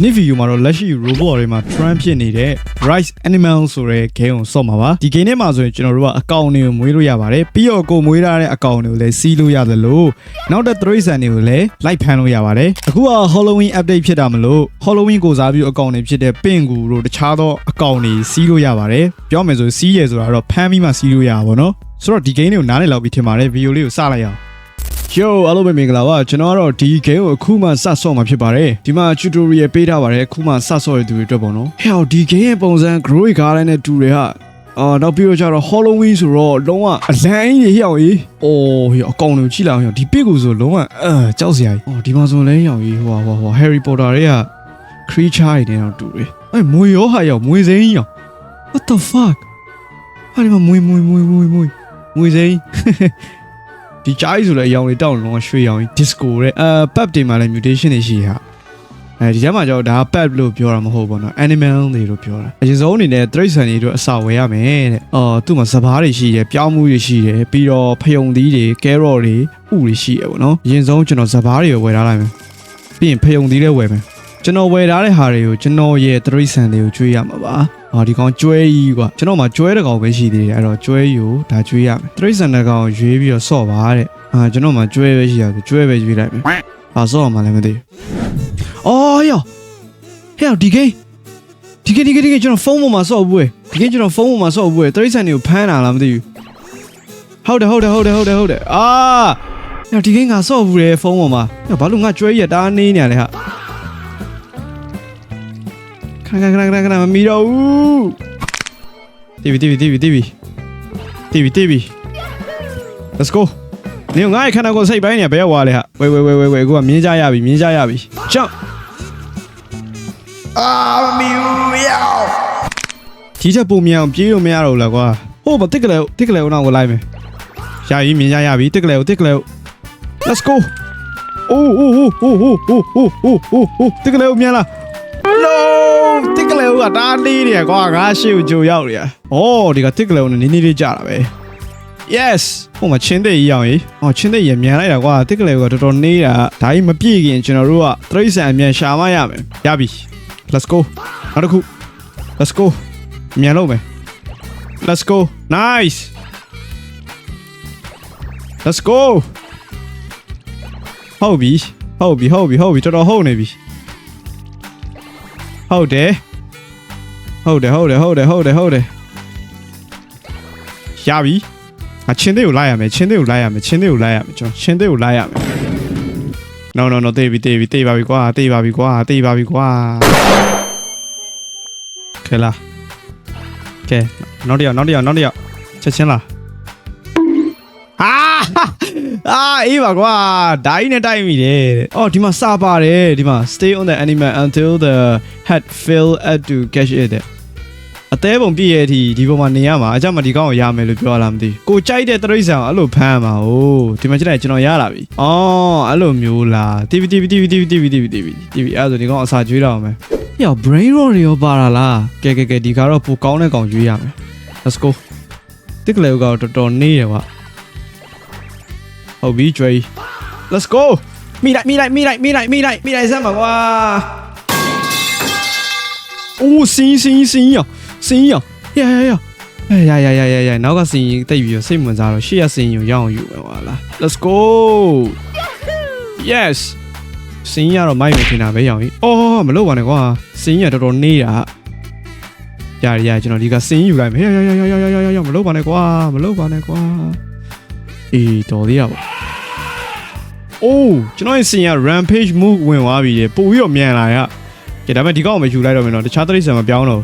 ဒီနေ့ဗီဒီယိုမှာတော့လက်ရှိ robot တွေမှာ trend ဖြစ်နေတဲ့ Rise Animal ဆိုတဲ့ game ကိုစော့မှာပါဒီ game ထဲမှာဆိုရင်ကျွန်တော်တို့ကအကောင့်တွေကိုမွေးလို့ရပါတယ်ပြီးတော့ကိုယ်မွေးထားတဲ့အကောင့်တွေကိုလည်းစီးလို့ရတယ်လို့နောက်တဲ့ trace တွေကိုလည်းလိုက်ဖမ်းလို့ရပါတယ်အခုက Halloween update ဖြစ်တာမလို့ Halloween ကိုစားပြီးအကောင့်တွေဖြစ်တဲ့ pink ကူတို့တခြားသောအကောင့်တွေစီးလို့ရပါတယ်ပြောမယ်ဆိုစီးရဆိုတာတော့ဖမ်းပြီးမှစီးလို့ရတာပေါ့နော်ဆိုတော့ဒီ game တွေကိုနားလည်လောက်ပြီးထင်ပါတယ်ဗီဒီယိုလေးကိုစလိုက်အောင် Yo အားလုံးပဲမင်္ဂလာပါကျွန်တော်ကတော့ဒီ game ကိုအခုမှစဆော့မှာဖြစ်ပါတယ်ဒီမှာ tutorial ပေးထားပါတယ်အခုမှစဆော့ရတဲ့သူတွေအတွက်ပေါ့နော်ဟဲ့ဒီ game ရဲ့ပုံစံ grow ကားတိုင်းနဲ့တူတယ်ဟာအာနောက်ပြီးတော့ကျတော့ Halloween ဆိုတော့လုံးဝအလန်းကြီးဟဲ့အောင်ကြီးအိုးဟဲ့အကောင်တွေကြည့်လာအောင်ဒီ pig ကိုဆိုလုံးဝအာကြောက်စရာကြီးအော်ဒီမှာဆိုလဲဟဲ့အောင်ကြီးဟိုဟာဟိုဟာ Harry Potter တွေက creature တွေနဲ့တော့တူတယ်အဲမွေရောဟာရောက်မွေစိမ်းကြီးအောင် What the fuck ဟာဒီမှာမွေမွေမွေမွေမွေမွေစိမ်း ဒီကြားကြီးဆိုလည်းအယောင်တွေတောက်လုံးဝရွှေရောင်ကြီး disco တဲ့အဲ pub တွေမှာလည်း mutation တွေရှိဟာအဲဒီထဲမှာကျတော့ဒါ pub လို့ပြောတာမဟုတ်ဘူးเนาะ animal တွေလို့ပြောတာအရင်ဆုံးအနေနဲ့တရိတ်ဆန်တွေတို့အစာဝယ်ရမယ်တဲ့အော်သူ့မှာစပားတွေရှိတယ်ပြောင်းမှုတွေရှိတယ်ပြီးတော့ဖယုံသီးတွေ carrot တွေဥတွေရှိရပေါ့နော်အရင်ဆုံးကျွန်တော်စပားတွေကိုဝယ်ထားလိုက်မယ်ပြီးရင်ဖယုံသီးတွေဝယ်မယ်ကျွန်တော်ဝယ်ထားတဲ့ဟာတွေကိုကျွန်တော်ရဲ့တရိတ်ဆန်တွေကိုကျွေးရမှာပါ အော်ဒီကောင်ကျွဲကြီးကွာကျွန်တော်မှာကျွဲတစ်ကောင်ပဲရှိသေးတယ်အဲ့တော့ကျွဲကြီးကိုဒါကျွေးရမယ်တရိတ်ဆန်တစ်ကောင်ရွေးပြီးတော့ဆော့ပါတဲ့အာကျွန်တော်မှာကျွဲပဲရှိရတယ်ကျွဲပဲရွေးလိုက်မယ်ဟာဆော့အောင်မလည်းမသိဘူးအော်ယောဟဲ့ဒီကိဒီကိဒီကိဒီကိကျွန်တော်ဖုန်းပေါ်မှာဆော့ဘူးဒီကိကျွန်တော်ဖုန်းပေါ်မှာဆော့ဘူးတရိတ်ဆန်တွေကိုဖမ်းတာလားမသိဘူးဟုတ်တယ်ဟုတ်တယ်ဟုတ်တယ်ဟုတ်တယ်ဟုတ်တယ်အာဟဲ့ဒီကိငါဆော့ဘူးတယ်ဖုန်းပေါ်မှာဘာလို့ငါကျွဲရတာနေနေရလဲဟာ ခဏခဏခဏခဏမမီတော့ဘူးတီဗီတီဗီတီဗီတီဗီတီဗီတီဗီ let's go နေငါ့ခန္ဓာကိုယ်စိတ်ပိုင်းနေဘယ်ရောက်သွားလဲဟာဝေးဝေးဝေးဝေးဝေးကိုကမြင်းကြရပြီမြင်းကြရပြီ jump အာမီယူယောဒီချက်ပုံမြန်အောင်ပြေးလို့မရတော့ဘူးလားကွာဟိုးမတစ်ကလေးတစ်ကလေးအောင်ကိုလိုက်မယ်ရပြီမြင်းကြရပြီတစ်ကလေးတစ်ကလေး let's go အိုးအိုးအိုးအိုးအိုးအိုးအိုးအိုးအိုးအိုးတစ်ကလေးမြန်လား no တစ် ကလေးကတားလေးတယ်ကွာငါရှေ့ကိုကြိုရောက်နေရဩဒီကတစ်ကလေးနဲ့နင်းနေလေးကြတာပဲ yes ဟိုမှာချင်းတဲ့ကြီးအောင်ကြီးဟောချင်းတဲ့ကြီးမြန်လိုက်တာကွာတစ်ကလေးကတော်တော်နေတာဒါကြီးမပြည့်ခင်ကျွန်တော်တို့ကတရိတ်ဆန်အမြန်ရှာမရမယ်ရပြီ let's go နောက်တစ်ခု let's go မြန်လို့မယ် let's go nice let's go ဟုတ်ပြီဟုတ်ပြီဟုတ်ပြီဟုတ်ပြီတော်တော်ဟုတ်နေပြီဟုတ်တယ် ဟုတ်တယ်ဟုတ်တယ်ဟုတ်တယ်ဟုတ်တယ်ဟုတ်တယ်ရပြီအချင်းသေးကိုလိုက်ရမယ်ချင်းသေးကိုလိုက်ရမယ်ချင်းသေးကိုလိုက်ရမယ်ကျွန်တော်ချင်းသေးကိုလိုက်ရမယ် no no no တေးပြီတေးပြီတေးပါပြီကွာတေးပါပြီကွာတေးပါပြီကွာခဲလားကဲနောက်တစ်ယောက်နောက်တစ်ယောက်နောက်တစ်ယောက်ချက်ချင်းလားဟာအာအေးပါကွာဒိုင်းနဲ့တိုက်မိတယ်တဲ့အော်ဒီမှာစာပါတယ်ဒီမှာ stay on the animal until the head fill at to catch it တဲ့ အသေးပုံပြည့်ရဲ့အထိဒီပုံမှာနေရမှာအကြမ်းမဒီကောင်းကိုရမယ်လို့ပြောလာမသိဘူးကိုကြိုက်တဲ့တရိษံကိုအဲ့လိုဖမ်းမှာဟိုဒီမှာကြည့်လိုက်ကျွန်တော်ရလာပြီအော်အဲ့လိုမျိုးလား TV TV TV TV TV TV TV TV အဲ့ဒါဆိုဒီကောင်အစာကျွေးတော့မယ်ဟေ့ brain rot တွေရောပါတာလားကဲကဲကဲဒီကတော့ပိုကောင်းတဲ့ကောင်ရွေးရမယ် let's go တစ်ကလေးကတော့တော်တော်နေတယ်ကွာဟုတ်ပြီကျွေး let's go မိလိုက်မိလိုက်မိလိုက်မိလိုက်မိလိုက်မိလိုက်စမ်းပါကွာအိုးစင်းစင်းစင်းရော စင်းရောရရရအေးရရရရရနောက်ကစင်းတိတ်ပြီးတော့စိတ်ဝင်စားတော့ရှေ့ရစင်းကိုရအောင်ယူမယ်ဟာလား let's go yes စင်းရတော့မိုက်မထင်တာပဲရောင်ကြီးအော်မလုပ်ပါနဲ့ကွာစင်းရတော်တော်နေတာရရရကျွန်တော်ဒီကစင်းယူလိုက်မယ်ရရရရရရရရမလုပ်ပါနဲ့ကွာမလုပ်ပါနဲ့ကွာအေးတော်သေးရပါအိုးကျွန်တော်ရဲ့စင်ရ rampage move ဝင်သွားပြီလေပို့ပြီးတော့မြန်လာရကဲဒါပေမဲ့ဒီကောင်ကိုမယူလိုက်တော့မယ်နော်တခြားတရိษံမပြောင်းတော့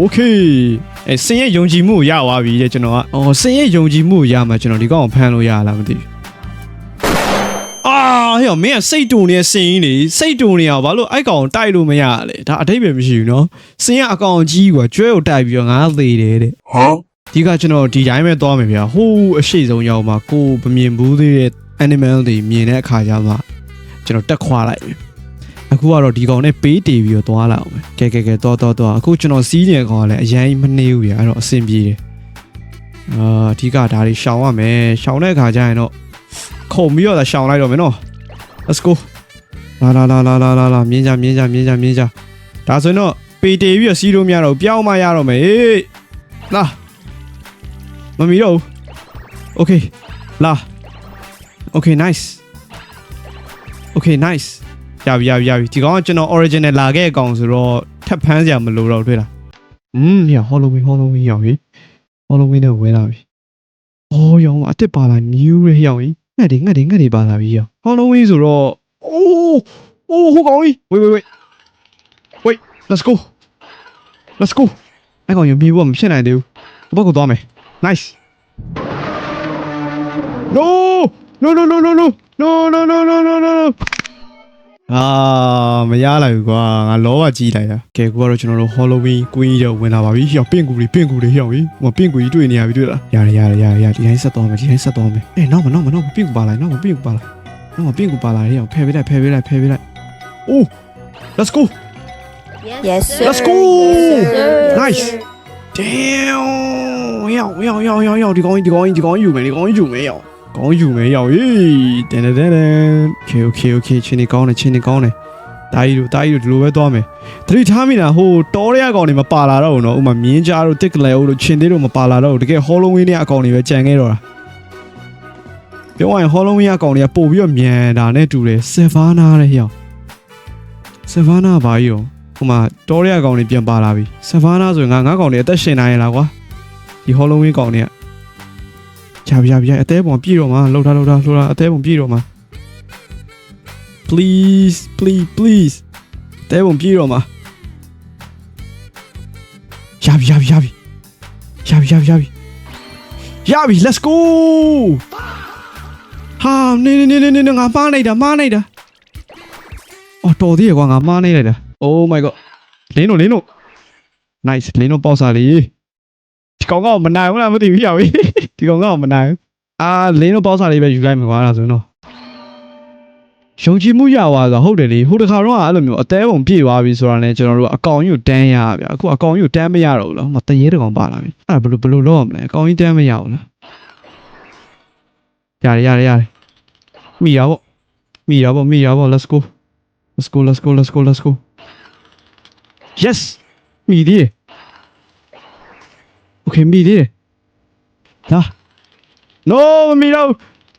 Okay အဲစင်ရဲ့ယုံကြည်မှုကိုရသွားပြီတဲ့ကျွန်တော်ကအော်စင်ရဲ့ယုံကြည်မှုကိုရမှာကျွန်တော်ဒီကောင်ကိုဖမ်းလို့ရလားမသိဘူးအာဟဲ့မင်းကစိတ်တူနေတဲ့စင်ကြီးလေစိတ်တူနေအောင်ဘာလို့အိုက်ကောင်ကိုတိုက်လို့မရလဲဒါအတိတ်ပဲမရှိဘူးနော်စင်ကအကောင်ကြီးကွာကျွဲကိုတိုက်ပြီးတော့ငါသေးတယ်တဲ့ဟမ်ဒီကကျွန်တော်ဒီတိုင်းပဲသွားမယ်ဗျာဟိုးအရှိဆုံးရောက်မှာကိုမမြင်ဘူးသေးတဲ့ animal တွေမြင်တဲ့အခါကျမှကျွန်တော်တက်ခွာလိုက်ပြီ အခုကတော့ဒီကောင်နဲ့ပေးတီပြီးတော့သွားလာအောင်ပဲကဲကဲကဲသွားသွားသွားအခုကျွန်တော်စီးနေတဲ့ကောင်ကလည်းအရင်မနှေးဘူးဗျာအဲ့တော့အဆင်ပြေတယ်အာအဓိကဒါတွေရှောင်ရမယ်ရှောင်တဲ့အခါကျရင်တော့ခုံပြီးတော့ရှောင်လိုက်တော့မယ်နော် let's go လာလာလာလာလာလာလာမြင်းကြမြင်းကြမြင်းကြမြင်းကြဒါဆိုရင်တော့ပေတေပြီးတော့စီးလို့မရတော့ဘူးပြောင်းမှရတော့မယ်ဟေးလာမမီတော့ဘူး Okay လာ Okay nice Okay nice ရပြီရပြီရပြီဒီကောင်ကကျွန်တော် original လာခဲ့အကောင်ဆိုတော့ထပ်ဖမ်းစရာမလိုတော့ဘူးတွေ့လားอืมည Halloween Halloween ရောက်ပြီ Halloween နဲ့ဝင်လာပြီအော်ရောင်အစ်စ်ပါလာ new ရဲ့ရောက်ပြီငှက်တွေငှက်တွေငှက်တွေပါလာပြီရော Halloween ဆိုတော့အိုးအိုးဟိုကောင်ကြီး wait wait wait wait let's go let's go အဲ့ကောင်ရမြေဘူးကမဖြစ်နိုင်သေးဘူးဘက်ကိုသွားမယ် nice no no no no no no no no no no no no no အာမရလိုက်ဘူးကွာငါလောဘကြီးလိုက်တာကဲကိုကတော့ကျွန်တော်တို့ Halloween Queen ရောက်ဝင်လာပါပြီဟျောက်ပင့်ကူတွေပင့်ကူတွေဟျောက်ပြီဟိုပင့်ကူကြီးတွေ့နေရပြီတွေ့လားရတယ်ရတယ်ရတယ်ရဒီတိုင်းဆက်သွားမယ်ဒီတိုင်းဆက်သွားမယ်အေးနောက်မနောက်မနောက်မပင့်ကူပါလိုက်နောက်မပင့်ကူပါလိုက်နောက်မပင့်ကူပါလိုက်ဟျောက်ဖယ်ပေးလိုက်ဖယ်ပေးလိုက်ဖယ်ပေးလိုက်အိုး let's go Yes, sir. Let's go. Yes, sir. Nice. damn ရောက်ရောက်ရောက်ရောက်ရောက်ဒီကောင်ကြီးဒီကောင်ကြီးဒီကောင်ကြီးယူမယ်ဒီကောင်ကြီးယူမယ်ရောက် ကောင်းယူမယ်ရောက်ဟေးတန်တန်တန် okay okay okay ချင်းနေကောင်းတယ်ချင်းနေကောင်းတယ်တာကြီးတို့တာကြီးတို့ဒီလိုပဲသွားမယ်သတိထားမိလားဟိုတောရဲအကောင်တွေမပါလာတော့ဘူးเนาะဥမာမြင်းကြားတို့တစ်ကလဲတို့ချင်းသေးတို့မပါလာတော့ဘူးတကယ် Halloween နဲ့အကောင်တွေပဲကြံခဲ့တော့တာပြောရရင် Halloween အကောင်တွေကပို့ပြီးတော့မြန်တာနဲ့တူတယ် Savannah တဲ့ဟျောက် Savannah ဘာကြီးရောဟိုမှာတောရဲအကောင်တွေပြန်ပါလာပြီ Savannah ဆိုရင်ငါငါကောင်တွေအသက်ရှင်နိုင်ရလားကွာဒီ Halloween ကောင်တွေက ကြာပြီကြာပြီအသေးပုံပြည့်တော့မှာလှုပ်ထားလှုပ်ထားလှုပ်ထားအသေးပုံပြည့်တော့မှာ please please please အသေးပုံပြည့်တော့မှာရပြီရပြီရပြီရပြီရပြီရပြီရပြီ let's go ဟာနေနေနေနေနေငါမှားလိုက်တာမှားလိုက်တာအော်တော်သေးရကွာငါမှားနေလိုက်တာ oh my god လင်းတို့လင်းတို့ nice လင်းတို့ပေါက်စားလေးဒီကောင်ကမနိုင်ဘူးလားမသိဘူးရပြီ ဒီကောင်ကမနိုင်ဘူးအာလင်းတို့ပေါက်စားလေးပဲယူလိုက်မှာကွာဒါဆိုရင်တော့ယုံကြည်မှုရသွားဆိုဟုတ်တယ်လေဟိုတခါတော့အဲ့လိုမျိုးအသေးပုံပြည့်သွားပြီဆိုတာနဲ့ကျွန်တော်တို့အကောင်ကြီးကိုတန်းရဗျအခုအကောင်ကြီးကိုတန်းမရတော့ဘူးလားမတရေတကောင်ပါလာပြီအဲ့ဒါဘယ်လိုဘယ်လိုလုပ်ရမလဲအကောင်ကြီးတန်းမရဘူးလားရတယ်ရတယ်ရတယ်မိရပါမိရပါမိရပါ let's go let's go let's go let's go let's go yes မိသေးတယ် okay မိသေး ဒါ no မမီတော့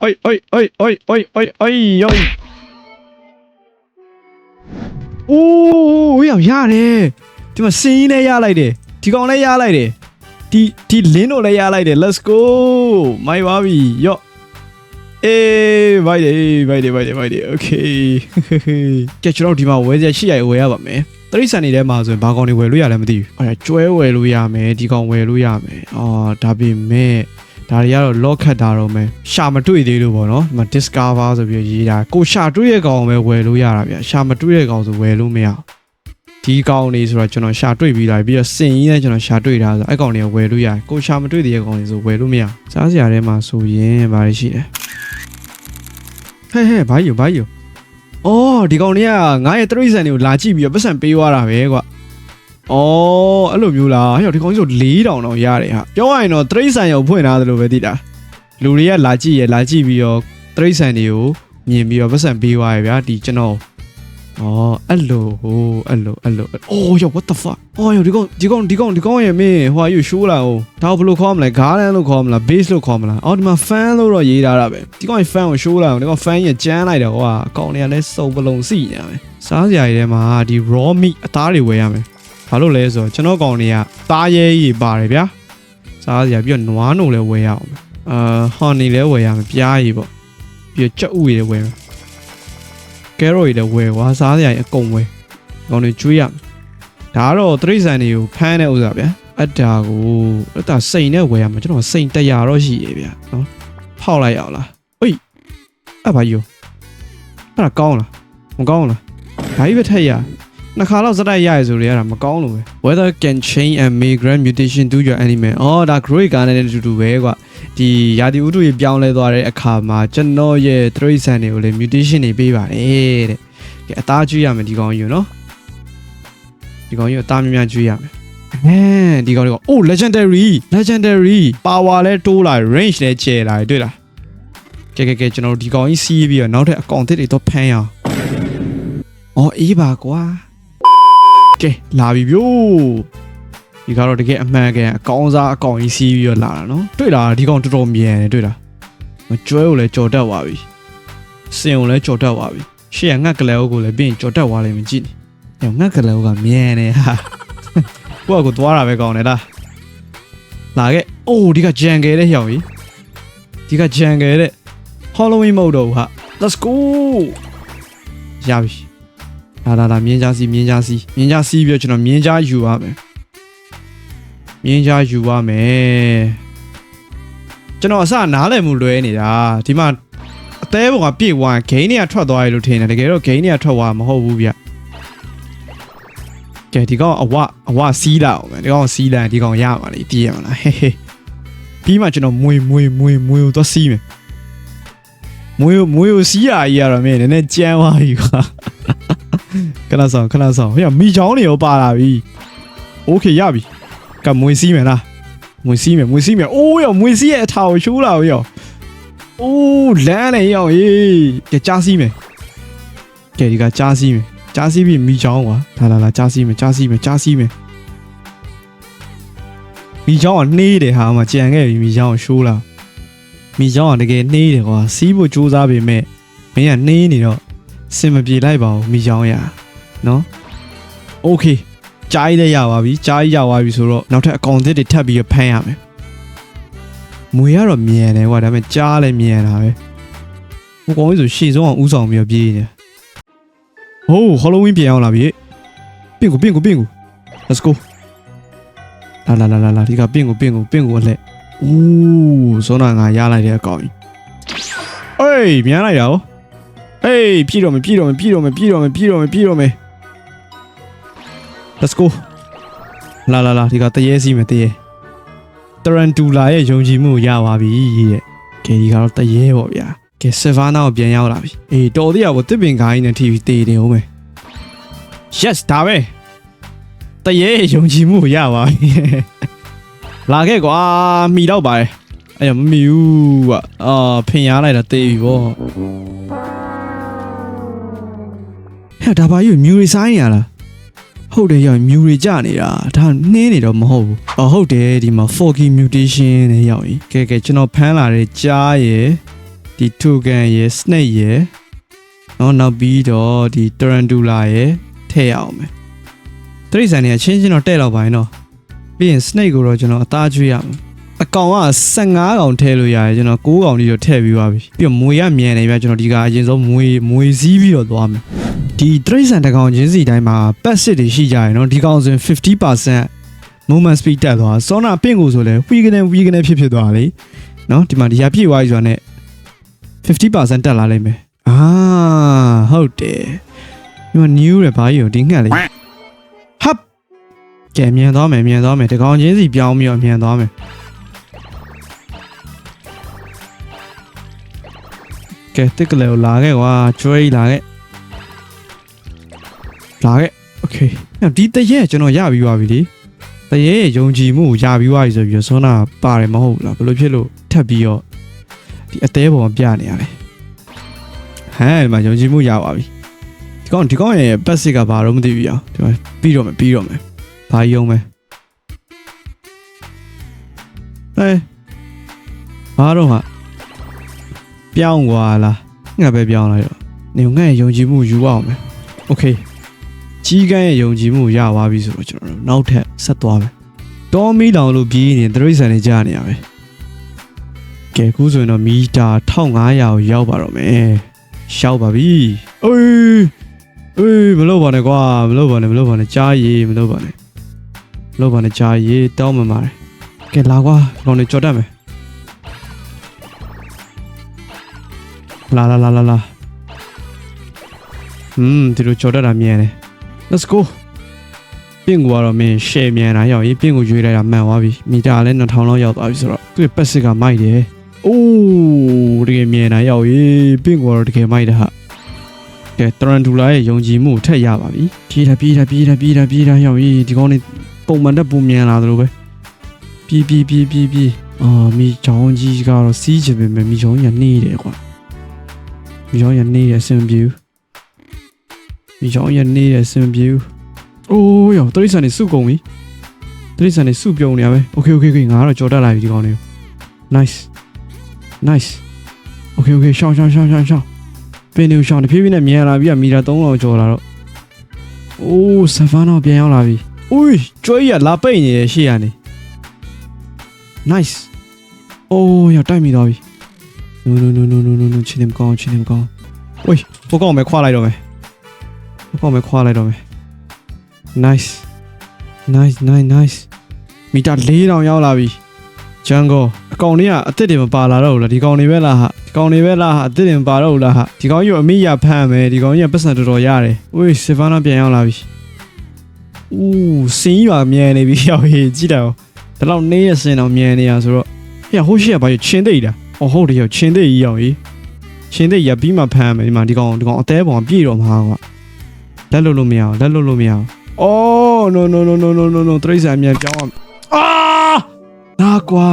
အိုက်အိုက်အိုက်အိုက်အိုက်အိုက်အိုက်ယိုအိုးရောက်ရတယ်ဒီမှာစင်းကြီးလည်းရလိုက်တယ်ဒီကောင်လည်းရလိုက်တယ်ဒီဒီလင်းတို့လည်းရလိုက်တယ် let's go မိုက်ပါပြီယော့အေးဘိုက်တယ်ဘိုက်တယ်ဘိုက်တယ်ဘိုက်တယ် okay ကဲကျွန်တော်ဒီမှာဝယ်စရာရှိရဝယ်ရပါမယ် တရိษံနေထဲမှာဆိုရင်ဘာကောင်တွေဝယ်လို့ရလဲမသိဘူးအဲ့ဒါကျွဲဝယ်လို့ရမယ်ဒီကောင်ဝယ်လို့ရမယ်အော်ဒါပေမဲ့ဒါတွေကတော့ lock ခတ်တာတော့မယ်ရှာမတွေ့သေးလို့ပေါ့နော်ဒီမှာ discover ဆိုပြီးရေးတာကိုရှာတွေ့တဲ့ကောင်ပဲဝယ်လို့ရတာဗျရှာမတွေ့တဲ့ကောင်ဆိုဝယ်လို့မရဒီကောင်နေဆိုတော့ကျွန်တော်ရှာတွေ့ပြီးလာပြီးတော့စင်ကြီးနဲ့ကျွန်တော်ရှာတွေ့တာဆိုအဲ့ကောင်တွေကဝယ်လို့ရတယ်ကိုရှာမတွေ့တဲ့ကောင်တွေဆိုဝယ်လို့မရစားစရာထဲမှာဆိုရင်ဘာတွေရှိလဲဟဲ့ဟဲ့ဘာကြီးဘာကြီး အော်ဒီကောင်တွေကငါရဲ့တရိษံတွေကိုလာကြည့်ပြီးတော့ပတ်စံပေးသွားတာပဲကွာ အော်အဲ့လိုမျိုးလားဟဲ့ဒီကောင်ကြီးဆို4000တောင်ရတယ်ဟာပြောရရင်တော့တရိษံရောက်ဖွင့်ထားသလိုပဲသိတာလူတွေကလာကြည့်ရလာကြည့်ပြီးတော့တရိษံတွေကိုမြင်ပြီးတော့ပတ်စံပေးသွားရဗျာဒီကျွန်တော် အော်အဲ့လိုဟိုအဲ့လိုအဲ့လိုအော်ယော what the fuck အော်ယောဒီကောင်ဒီကောင်ဒီကောင်ဒီကောင်ရဲ့မင်းဟိုယူရှိုးလာအောင်ဒါဘယ်လိုခေါ်မလဲ garden လို့ခေါ်မလား base လို့ခေါ်မလားအော်ဒီမှာ fan လို့တော့ရေးထားတာပဲဒီကောင်ရဲ့ fan ကိုရှိုးလာအောင်ဒီကောင် fan ရဲ့ကျန်းလိုက်တယ်ဟိုကအကောင်တွေကလည်းစုံပလုံစီနေရမယ်စားစရာတွေထဲမှာဒီ raw meat အသားတွေဝယ်ရမယ်ဘာလို့လဲဆိုတော့ကျွန်တော်ကောင်တွေကသားရဲကြီးပါတယ်ဗျာစားစရာပြီးတော့နွားနိုလည်းဝယ်ရအောင်အာဟွန်နီလည်းဝယ်ရမယ်ပြားကြီးပေါ့ပြီးတော့ကြက်ဥကြီးလည်းဝယ်မယ် ကဲရိုကြီးလည်းဝယ်ကွာစားစရာကြီးအကုန်ဝယ်ကောင်တွေကျွေးရမယ်ဒါကတော့တရိษံတွေကိုဖမ်းတဲ့ဥစ္စာဗျာအတ္တာကိုအတ္တာစိန်နဲ့ဝယ်ရမှာကျွန်တော်စိန်100တော့ရှိရေဗျာနော်ဖောက်လိုက်ရအောင်လားဟိတ်အဲ့ဘာကြီးရောအဲ့ဒါကောင်းလားမကောင်းလားဒါကြီးပဲထက်ရ နှစ်ခါတော့စတိုက်ရရဆိုရတာမကောင်းလို့ပဲ weather can change and make grand mutation to your animal အော်ဒါ grey ကနဲ့တူတူပဲကွာဒီရာသီဥတုကြီးပြောင်းလဲသွားတဲ့အခါမှာကျွန်တော်ရဲ့တရိษံတွေကိုလည်း mutation တွေပေးပါတယ်တဲ့ကဲအသားကျွေးရမယ်ဒီကောင်ကြီးနော်ဒီကောင်ကြီးအသားများများကျွေးရမယ်အဲဒီကောင်လေးက oh legendary legendary power လဲတိုးလာ range လဲကျယ်လာတွေ့လားကဲကဲကဲကျွန်တော်တို့ဒီကောင်ကြီးစီးပြီးတော့နောက်ထပ်အကောင်သစ်တွေတော့ဖမ်းရအောင်အော်အေးပါကွာ ကဲလာပြီဗျို့ဒီကတော့တကယ်အမှန်ကန်အကောင်းစားအကောင်ကြီးစီးပြီးတော့လာတာနော်တွေ့လားဒီကောင်တော်တော်မြန်တယ်တွေ့လားမကျွဲကိုလည်းကြော်တက်သွားပြီစင်ကိုလည်းကြော်တက်သွားပြီရှေ့ကငှက်ကလေးကိုလည်းပြင်ကြော်တက်သွားလိမ့်မယ်ကြည့်နေငှက်ကလေးကမြန်နေဟာကိုကကိုသွားတာပဲကောင်းတယ်လားလာခဲ့အိုးဒီကဂျန်ကယ်တဲ့ဟျောင်ကြီးဒီကဂျန်ကယ်တဲ့ Halloween မဟုတ်တော့ဘူးဟာ let's go ရပြီ လာလာလာမြင်းကြားစီမြင်းကြားစီမြင်းကြားစီပြီးတော့ကျွန်တော်မြင်းကြားယူရမယ်မြင်းကြားယူရမယ်ကျွန်တော်အစနားလည်မှုလွဲနေတာဒီမှာအသေးပုံကပြည့်သွားရင်ဂိမ်းတွေကထွက်သွားရလို့ထင်တယ်တကယ်တော့ဂိမ်းတွေကထွက်သွားမှာမဟုတ်ဘူးဗျကဲဒီကောင်အဝအဝစီးလာအောင်မယ်ဒီကောင်စီးလာရင်ဒီကောင်ရမှာလေတည်ရမလားဟေးဟေးပြီးမှကျွန်တော်မွေမွေမွေမွေကိုသွားစီးမယ်မွေကိုမွေကိုစီးရကြီးရတော့မင်းနည်းနည်းကြမ်းသွားပြီကွာ ခဏဆောင်ခဏဆောင်ဟေ့မိချောင်းတွေရောပါလာပြီโอเคရပြီကမွေစီးမယ်လားမွေစီးမယ်မွေစီးမယ်အိုးရောမွေစီးရဲ့အထာကိုရှိုးလာပြီရောအိုးလမ်းနေရောဟေးကဲကြားစီးမယ်ကဲဒီကကြားစီးမယ်ကြားစီးပြီးမိချောင်းကွာလာလာလာကြားစီးမယ်ကြားစီးမယ်ကြားစီးမယ်မိချောင်းကနှေးတယ်ဟာမှကြံခဲ့ပြီမိချောင်းကိုရှိုးလာမိချောင်းကတကယ်နှေးတယ်ကွာစီးဖို့ကြိုးစားပေမဲ့မင်းကနှေးနေတော့ စင်မပြေလိုက်ပါဘူးမိချောင်းရနော်โอเคကြားရည်လည်းရပါပြီကြားရည်ရပါပြီဆိုတော့နောက်ထပ်အကောင်သစ်တွေထပ်ပြီးဖမ်းရမယ်မွေကတော့မြန်တယ်ကွာဒါပေမဲ့ကြားလည်းမြန်တာပဲဟိုကောင်ကြီးဆိုရှေ့ဆုံးအောင်ဥဆောင်ပြီးတော့ပြေးနေဟိုးဟောလိုဝင်းပြန်အောင်လာပြီပင့်ကိုပင့်ကိုပင့်ကို let's go လာလာလာလာလာဒီကပင့်ကိုပင့်ကိုပင့်ကိုအလှအိုးဇွန်နာငါရလိုက်တဲ့အကောင်ကြီးအေးမြန်လိုက်တာဟော ဟေးပြည့်တော့မယ်ပြည့်တော့မယ်ပြည့်တော့မယ်ပြည့်တော့မယ်ပြည့်တော့မယ်ပြည့်တော့မယ် Let's go လာလာလာဒီကတရေစီမယ်တရေတရန်တူလာရဲ့ယုံကြည်မှုကိုရပါပြီတဲ့ကဲဒီကတော့တရေပေါ့ဗျာကဲဆဗာနာကိုပြန်ရောက်လာပြီအေးတော်သေးရကိုတစ်ပင်ခိုင်းနဲ့ TV တေနေအောင်မယ် Yes ဒါပဲတရေယုံကြည်မှုကိုရပါပြီလာခဲ့ကွာမိတော့ပါတယ်အဲ့ရမမီဘူးကွာအာဖင်ရလိုက်တာတေးပြီဗော ဟဲ့ဒါဘာယူမြူရီဆိုင်နေရလားဟုတ်တယ်ရောက်မြူရီကြနေတာဒါနှင်းနေတော့မဟုတ်ဘူးအော်ဟုတ်တယ်ဒီမှာ 4K mutation နဲ့ရောက်ရင်ကဲကဲကျွန်တော်ဖမ်းလာတဲ့ကြားရယ်ဒီ token ရယ် snake ရယ်နော်နောက်ပြီးတော့ဒီ tarantula ရယ်ထည့်ရအောင်မယ်တရိษံနေချင်းချင်းတော့တဲ့တော့ပါရင်တော့ပြီးရင် snake ကိုတော့ကျွန်တော်အသားကျွေးရမယ်အကောင်က15ကောင်ထည့်လို့ရတယ်ကျွန်တော်9ကောင်ကြီးတော့ထည့်ပြီးပါပြီပြီးတော့မွေရမြန်နေပြကျွန်တော်ဒီကအရင်ဆုံးမွေမွေစည်းပြီးတော့သွားမယ် ဒီတရိษံတစ်ကောင်ချင်းစီတိုင်းမှာပတ်စစ်တွေရှိကြရယ်နော်ဒီကောင်ဆိုရင်50% movement speed တက်သွားစောနာပင့်ကိုဆိုလဲ weak နဲ့ weak နဲ့ဖြစ်ဖြစ်သွားလေနော်ဒီမှာဒီဟာပြည့်သွားပြီဆိုတာနဲ့50%တက်လာလိမ့်မယ်အာဟုတ်တယ်ဒီမှာ new ရယ်ဘာကြီးရောဒီငှက်လေးဟပ်ကဲမြန်သွားမယ်မြန်သွားမယ်ဒီကောင်ချင်းစီပြောင်းပြီးတော့မြန်သွားမယ်ကဲတစ်ကလေးကိုလာခဲ့ကွာကျွေးလာခဲ့ လာခဲ့โอเคဒီတရက်ကျွန်တော်ရပြီးသွားပြီလေတရက်ရဲ့ယုံကြည်မှုကိုရပြီးသွားပြီဆိုပြီးတော့ဇွန်းနာပါတယ်မဟုတ်ဘူးလားဘယ်လိုဖြစ်လို့ထပ်ပြီးတော့ဒီအသေးပေါ်ပြနေရလဲဟမ်ဒီမှာယုံကြည်မှုရပါပြီဒီကောင်ဒီကောင်ရဲ့ပတ်စစ်ကဘာတော့မသိဘူးရောဒီမှာပြီးတော့မယ်ပြီးတော့မယ်ဘာယုံမယ်ဟဲ့ဘာတော့ဟာပြောင်းသွားလားငါပဲပြောင်းလိုက်တော့နေငါ့ရဲ့ယုံကြည်မှုယူအောင်မယ်โอเค ကြီးကန်းရဲ့ယုံကြည်မှုရသွားပြီဆိုတော့ကျွန်တော်တို့နောက်ထပ်ဆက်သွားမယ်။တောမီလောင်လို့ပြေးနေတရိษံနေကြနေရပဲ။ကဲခုဆိုရင်တော့မီတာ1500ကိုရောက်ပါတော့မယ်။ရှောက်ပါပြီ။အေးအေးမလုပ်ပါနဲ့ကွာမလုပ်ပါနဲ့မလုပ်ပါနဲ့ကြားရည်မလုပ်ပါနဲ့မလုပ်ပါနဲ့ကြားရည်တောင်းမှပါတယ်။ကဲလာကွာဒီကောင်နေကြော်တတ်မယ်။လာလာလာလာလာဟွန်းဒီလိုကြော်တတ်တာမြင်တယ် let's go ပင့်ကူကတော့မင်း share မြန်တာရောက်ရေးပင့်ကူရွေးလိုက်တာမှန်သွားပြီမီတာလည်း2000လောက်ရောက်သွားပြီဆိုတော့သူ့ရဲ့ပတ်စစ်ကမိုက်တယ်အိုးတကယ်မြန်တာရောက်ရေးပင့်ကူကတော့တကယ်မိုက်တယ်ဟာကဲတရန်ဒူလာရဲ့ယုံကြည်မှုကိုထက်ရပါပြီပြေးတာပြေးတာပြေးတာပြေးတာပြေးတာရောက်ရေးဒီကောင်းနေပုံမှန်တက်ပုံမြန်လာသလိုပဲပြေးပြေးပြေးပြေးပြေးအာမီချောင်းကြီးကတော့စီးချင်ပေမဲ့မီချောင်းကြီးကနေတယ်ကွာမီချောင်းကြီးကနေတယ်အဆင်မပြေဘူး ဒီကြောင်ရနေရစင်ပြေဘူးအိုးရောတရိษံနေစုကုန်ပြီတရိษံနေစုပြုံနေရပဲโอเคโอเคโอเคငါကတော့ကြော်တက်လာပြီဒီကောင်လေး nice nice โอเคโอเคရှောင်းရှောင်းရှောင်းရှောင်းရှောင်းပင်နေရှောင်းတဖြည်းဖြည်းနဲ့မြန်လာပြီးကမီတာ3လောက်ကျော်လာတော့အိုးဆဖန်တော့ပြန်ရောက်လာပြီอุ้ยကျွေးရလာပိတ်နေရရှေ့ကနေ nice အိုးရတိုက်မိသွားပြီ no no no no no no no ချင်းနေမကောင်းချင်းနေမကောင်းဝေးဟိုကောင်ပဲခွာလိုက်တော့မယ် ဟိုကောင်ပဲခွာလိုက်တော့မယ် nice nice nice nice မီတာ4000ရောက်လာပြီဂျန်ကိုအကောင်လေးကအစ်စ်တွေမပါလာတော့ဘူးလားဒီကောင်တွေပဲလားဟာဒီကောင်တွေပဲလားဟာအစ်စ်တွေမပါတော့ဘူးလားဟာဒီကောင်ကြီးကိုအမိရဖမ်းမယ်ဒီကောင်ကြီးကပတ်စံတော်တော်ရတယ်ဝေးဆီဗာနာပြန်ရောက်လာပြီဦးစင်းကြီးပါမြန်နေပြီရောက်ဟေးကြည့်တယ်ဒီလောက်နေရစင်တော့မြန်နေရဆိုတော့ဟဲ့ဟိုရှိရပါရချင်းသိတာအော်ဟုတ်တယ်ရောက်ချင်းသိကြီးရောက်ဟေးချင်းသိရပြီးမှဖမ်းမယ်ဒီမှာဒီကောင်ဒီကောင်အသေးပုံပြည့်တော့မှာကွာ လက်လို့လို့မရအောင်လက်လို့လို့မရအောင်အော် no no no no no no no တရိษံအမြန်ပြောင်းအောင်အာနာကွာ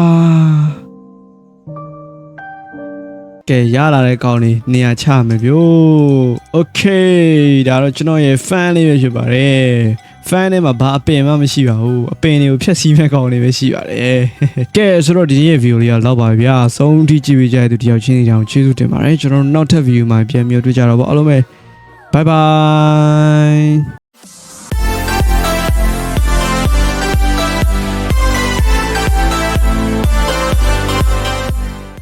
ကဲရလာတဲ့ကောင်လေးနေရာချမယ်ဗျို့ okay ဒါတော့ကျွန်တော်ရဲ့ fan လေးပဲဖြစ်ပါတယ် fan ထဲမှာဘာအပင်မှမရှိပါဘူးအပင်တွေကိုဖျက်ဆီးမဲ့ကောင်လေးပဲရှိပါတယ်ကဲဆိုတော့ဒီနေ့ရဲ့ view လေးကလောက်ပါပြီဗျာအဆုံးထိကြည့်ပေးကြတဲ့သူတယောက်ချင်းစီကြောင့်ကျေးဇူးတင်ပါတယ်ကျွန်တော်တို့နောက်ထပ် view မှာပြန်မျိုးတွေ့ကြတော့ဗောအားလုံးပဲ 拜拜。